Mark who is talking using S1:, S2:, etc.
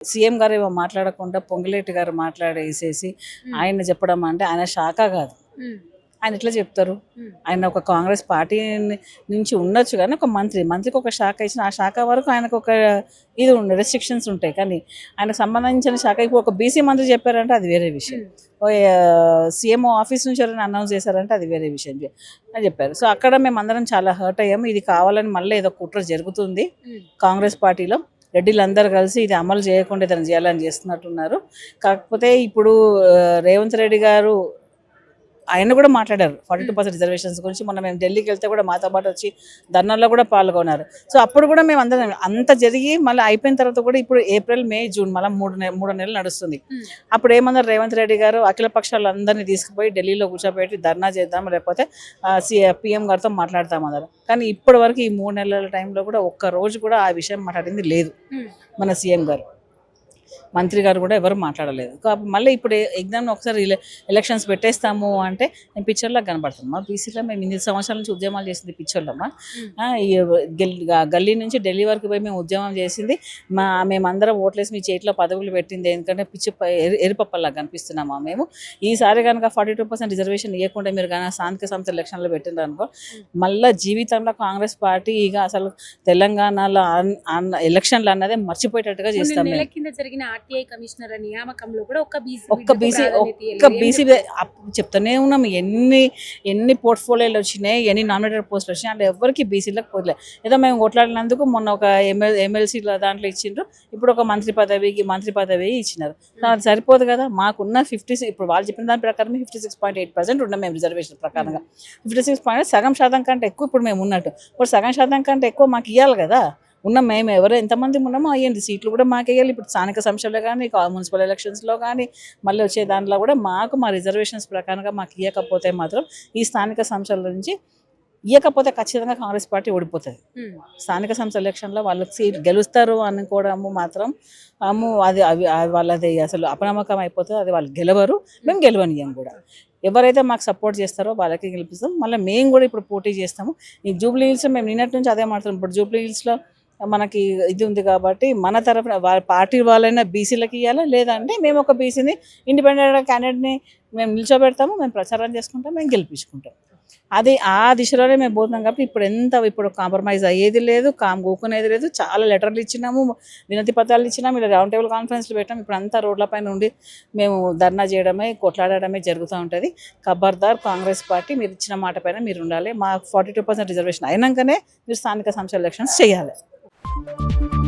S1: CM గారు ఏమో మాట్లాడకుండా పొంగులేటి గారు మాట్లాడేసేసి ఆయన చెప్పడం అంటే ఆయన శాఖ కాదు. ఆయన ఎట్లా చెప్తారు? ఆయన ఒక కాంగ్రెస్ పార్టీ నుంచి ఉండొచ్చు కానీ ఒక మంత్రి మంత్రికి ఒక శాఖ ఇచ్చిన ఆ శాఖ వరకు ఆయనకు ఒక ఇది ఉండే రెస్ట్రిక్షన్స్ ఉంటాయి. కానీ ఆయనకు సంబంధించిన శాఖ ఇప్పుడు ఒక బీసీ మంత్రి చెప్పారంటే అది వేరే విషయం. సీఎం ఆఫీస్ నుంచి ఎవరైనా అనౌన్స్ చేశారంటే అది వేరే విషయం అని చెప్పారు. సో అక్కడ మేము అందరం చాలా హర్ట్ అయ్యాము. ఇది కావాలని మళ్ళీ ఏదో కుట్ర జరుగుతుంది కాంగ్రెస్ పార్టీలో. రెడ్డిలు అందరూ కలిసి ఇది అమలు చేయకుండా ఇతను చేయాలని చేస్తున్నట్టున్నారు. కాకపోతే ఇప్పుడు రేవంత్ రెడ్డి గారు ఆయన కూడా మాట్లాడారు. ఫార్టీ టూ పర్సెంట్ రిజర్వేషన్స్ గురించి మొన్న మేము ఢిల్లీకి వెళ్తే కూడా మాతో పాటు వచ్చి ధర్నాల్లో కూడా పాల్గొన్నారు. సో అప్పుడు కూడా మేము అందరం అంత జరిగి మళ్ళీ అయిపోయిన తర్వాత కూడా ఇప్పుడు ఏప్రిల్ మే జూన్ మళ్ళీ మూడు మూడు నెలలు నడుస్తుంది. అప్పుడు ఏమన్నారు రేవంత్ రెడ్డి గారు? అఖిల పక్షాలందరినీ తీసుకుపోయి ఢిల్లీలో కూర్చోబెట్టి ధర్నా చేద్దాం లేకపోతే పిఎం గారితో మాట్లాడతామన్నారు కానీ ఇప్పటి వరకు ఈ మూడు నెలల టైంలో కూడా ఒక్క రోజు కూడా ఆ విషయం మాట్లాడింది లేదు. మన సీఎం గారు. మంత్రి గారు కూడా ఎవరు మాట్లాడలేదు. కాబట్టి మళ్ళీ ఇప్పుడు ఎగ్జామ్ ఒకసారి ఎల- ఎలక్షన్స్ పెట్టేస్తాము అంటే నేను పిక్చర్లో కనబడుతుంది. మా బీసీలో మేము ఇన్ని సంవత్సరాల నుంచి ఉద్యమాలు చేసింది పిక్చర్లమ్మా గల్లీ నుంచి ఢిల్లీ వరకు పోయి మేము ఉద్యమం చేసింది. మా మేమందరం ఓట్లేసి మీ చేతిలో పదవులు పెట్టింది ఎందుకంటే పిచ్చి ఎరిపప్పల్లా కనిపిస్తున్నామా మేము. ఈసారి కనుక ఫార్టీ టూ పర్సెంట్ రిజర్వేషన్ ఇవ్వకుండా మీరు కానీ స్థానిక సంస్థ ఎలక్షన్లో పెట్టిండ్రు అనుకో మళ్ళీ జీవితంలో కాంగ్రెస్ పార్టీ ఇక అసలు తెలంగాణలో ఎలక్షన్లు అన్నదే మర్చిపోయేటట్టుగా చేస్తాం
S2: కింద జరిగిన ఆర్టీఐ కమిషనర్ నియామకంలో కూడా ఒక్క బీసీ
S1: ఒక్క బీసీ ఒక్క బీసీ చెప్తానే ఉన్నాం. ఎన్ని ఎన్ని పోర్ట్ఫోలియోలు వచ్చినాయి ఎన్ని నామినేటెడ్ పోస్టులు వచ్చినాయి అంటే ఎవరికి బీసీలకు పోలే ఏదో మేము కొట్లాడినందుకు మొన్న ఒక ఎమ్మెల్ ఎమ్మెల్సీల దాంట్లో ఇచ్చిండ్రు. ఇప్పుడు ఒక మంత్రి పదవికి మంత్రి పదవి ఇచ్చినారు. సరిపోదు కదా. మాకున్న ఫిఫ్టీ ఇప్పుడు వాళ్ళు చెప్పిన దాని ప్రకారం fifty six point eight percent ఉన్నాం మేము రిజర్వేషన్ ప్రకారంగా. ఫిఫ్టీ సిక్స్ పాయింట్ సగం శాతం కంటే ఎక్కువ ఇప్పుడు మేము ఉన్నట్టు. ఇప్పుడు సగం శాతం కంటే ఎక్కువ మాకు ఇవ్వాలి కదా. ఉన్నాం మేము ఎవరు ఎంతమంది ఉన్నామో అయ్యండి. సీట్లు కూడా మాకు వేయాలి ఇప్పుడు స్థానిక సంస్థల్లో కానీ మున్సిపల్ ఎలక్షన్స్లో కానీ మళ్ళీ వచ్చే దాంట్లో కూడా మాకు మా రిజర్వేషన్స్ ప్రకారంగా మాకు ఇవ్వకపోతే మాత్రం ఈ స్థానిక సంస్థల నుంచి ఇవ్వకపోతే ఖచ్చితంగా కాంగ్రెస్ పార్టీ ఓడిపోతుంది. స్థానిక సంస్థ ఎలక్షన్లో వాళ్ళకి సీట్ గెలుస్తారు అనుకోవడము మాత్రం అమ్ము అది అవి అవి వాళ్ళది అసలు అపనమ్మకం అయిపోతుంది. అది వాళ్ళు గెలవరు. మేము గెలవనియం కూడా. ఎవరైతే మాకు సపోర్ట్ చేస్తారో వాళ్ళకి గెలిపిస్తాం. మళ్ళీ మేము కూడా ఇప్పుడు పోటీ చేస్తాము. ఈ జూబ్లీ హిల్స్ మేము నిన్నటి నుంచి అదే మాట్లాడుతున్నాం. ఇప్పుడు జూబ్లీ హిల్స్లో మనకి ఇది ఉంది కాబట్టి మన తరఫున వాళ్ళ పార్టీ వాళ్ళైనా బీసీలకి ఇవ్వాలా లేదంటే మేము ఒక బీసీని ఇండిపెండెంట్ క్యాండిడేట్ని మేము నిల్చోబెడతాము మేము ప్రచారం చేసుకుంటాం మేము గెలిపించుకుంటాం. అది ఆ దిశలోనే మేము పోతున్నాం కాబట్టి ఇప్పుడు ఎంత ఇప్పుడు కాంప్రమైజ్ అయ్యేది లేదు కామ్ కూకునేది లేదు. చాలా లెటర్లు ఇచ్చినాము వినతి పత్రాలు ఇచ్చినాము ఇలా రౌండ్ టేబుల్ కాన్ఫరెన్స్లు పెట్టాం. ఇప్పుడు అంతా రోడ్లపైన ఉండి మేము ధర్నా చేయడమే కొట్లాడడమే జరుగుతూ ఉంటుంది. ఖబర్దార్ కాంగ్రెస్ పార్టీ మీరు ఇచ్చిన మాట పైన మీరు ఉండాలి. మా ఫార్టీ టూ పర్సెంట్ రిజర్వేషన్ అయినాకనే మీరు స్థానిక సంస్థ ఎలక్షన్స్ చేయాలి. Thank you.